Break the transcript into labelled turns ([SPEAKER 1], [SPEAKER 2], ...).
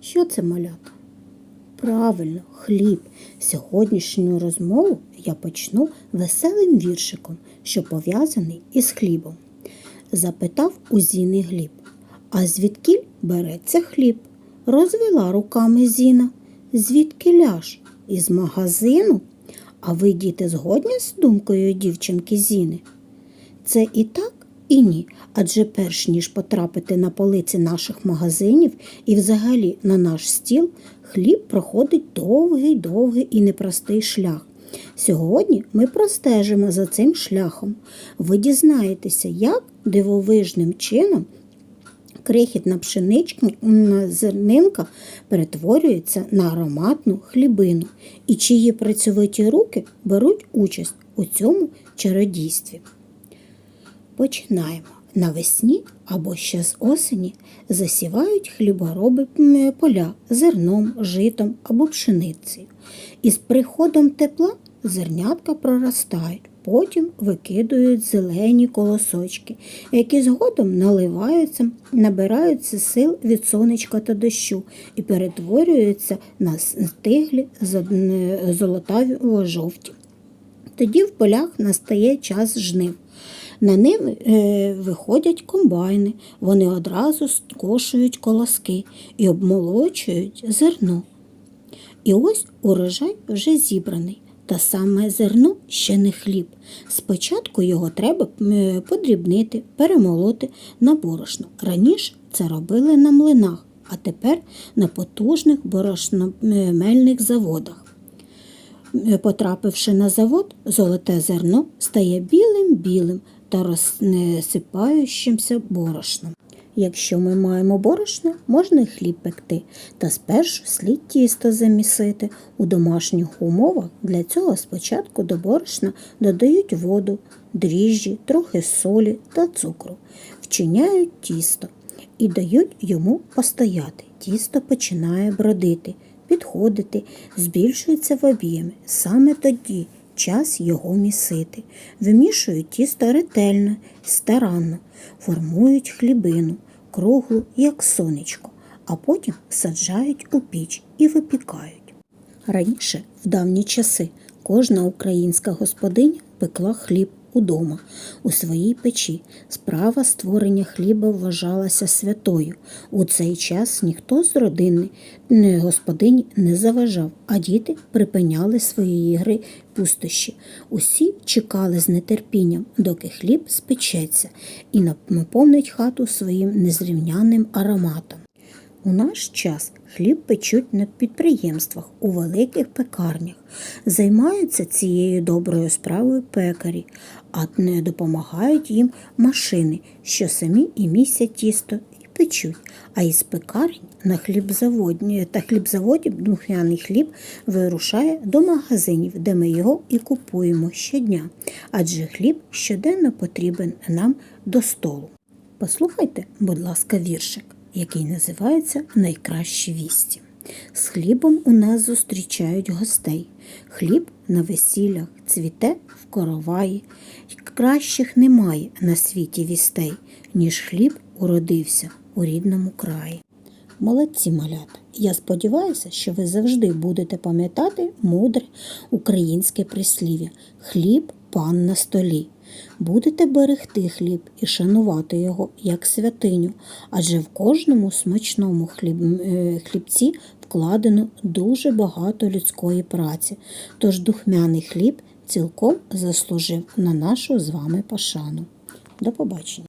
[SPEAKER 1] Що це малята? Правильно, хліб. Сьогоднішню розмову я почну веселим віршиком, що пов'язаний із хлібом. Запитав у Зіни Гліб. А звідкіль береться хліб? Розвела руками Зіна. Звідки ляж? Із магазину? А ви, діти, згодні з думкою дівчинки Зіни? Це і так, і ні. Адже перш ніж потрапити на полиці наших магазинів і взагалі на наш стіл, хліб проходить довгий, довгий і непростий шлях. Сьогодні ми простежимо за цим шляхом. Ви дізнаєтеся, як дивовижним чином крихітна пшеничка зернинка перетворюється на ароматну хлібину, і чиї працьовиті руки беруть участь у цьому чародійстві. Починаємо. Навесні або ще з осені засівають хлібороби поля зерном, житом або пшеницею. І з приходом тепла зернятка проростають, потім викидують зелені колосочки, які згодом наливаються, набираються сил від сонечка та дощу і перетворюються на стиглі золотаво жовті. Тоді в полях настає час жнив. На них е, виходять комбайни, вони одразу скошують колоски і обмолочують зерно. І ось урожай вже зібраний. Та саме зерно ще не хліб. Спочатку його треба е, подрібнити, перемолоти на борошно. Раніше це робили на млинах, а тепер на потужних борошномельних заводах. Е, Потрапивши на завод, золоте зерно стає білим-білим та розсипаючимся борошном. Якщо ми маємо борошно, можна й хліб пекти, та спершу слід тісто замісити. У домашніх умовах для цього спочатку до борошна додають воду, дріжджі, трохи солі та цукру, вчиняють тісто і дають йому постояти. Тісто починає бродити, підходити, збільшується в об'ємі. Саме тоді час його місити. Вимішують тісто ретельно, старанно, формують хлібину, круглу, як сонечко, а потім саджають у піч і випікають. Раніше, в давні часи, кожна українська господиня пекла хліб удома, у своїй печі. Справа створення хліба вважалася святою. У цей час ніхто з родини не, господині не заважав, а діти припиняли свої ігри пустощі. Усі чекали з нетерпінням, доки хліб спечеться і наповнить хату своїм незрівняним ароматом. У наш час хліб печуть на підприємствах, у великих пекарнях. Займаються цією доброю справою пекарі, а не допомагають їм машини, що самі і місять тісто і печуть. А із пекарень на хлібзаводі та хлібзаводів духмяний хліб вирушає до магазинів, де ми його і купуємо щодня. Адже хліб щоденно потрібен нам до столу. Послухайте, будь ласка, віршик який називається Найкращі вісті. З хлібом у нас зустрічають гостей. Хліб на весіллях цвіте в короваї. Кращих немає на світі вістей, ніж хліб уродився у рідному краї. Молодці малята! Я сподіваюся, що ви завжди будете пам'ятати мудре українське прислів'я Хліб пан на столі. Будете берегти хліб і шанувати його як святиню, адже в кожному смачному хліб, е, хлібці вкладено дуже багато людської праці, тож духмяний хліб цілком заслужив на нашу з вами пошану. До побачення!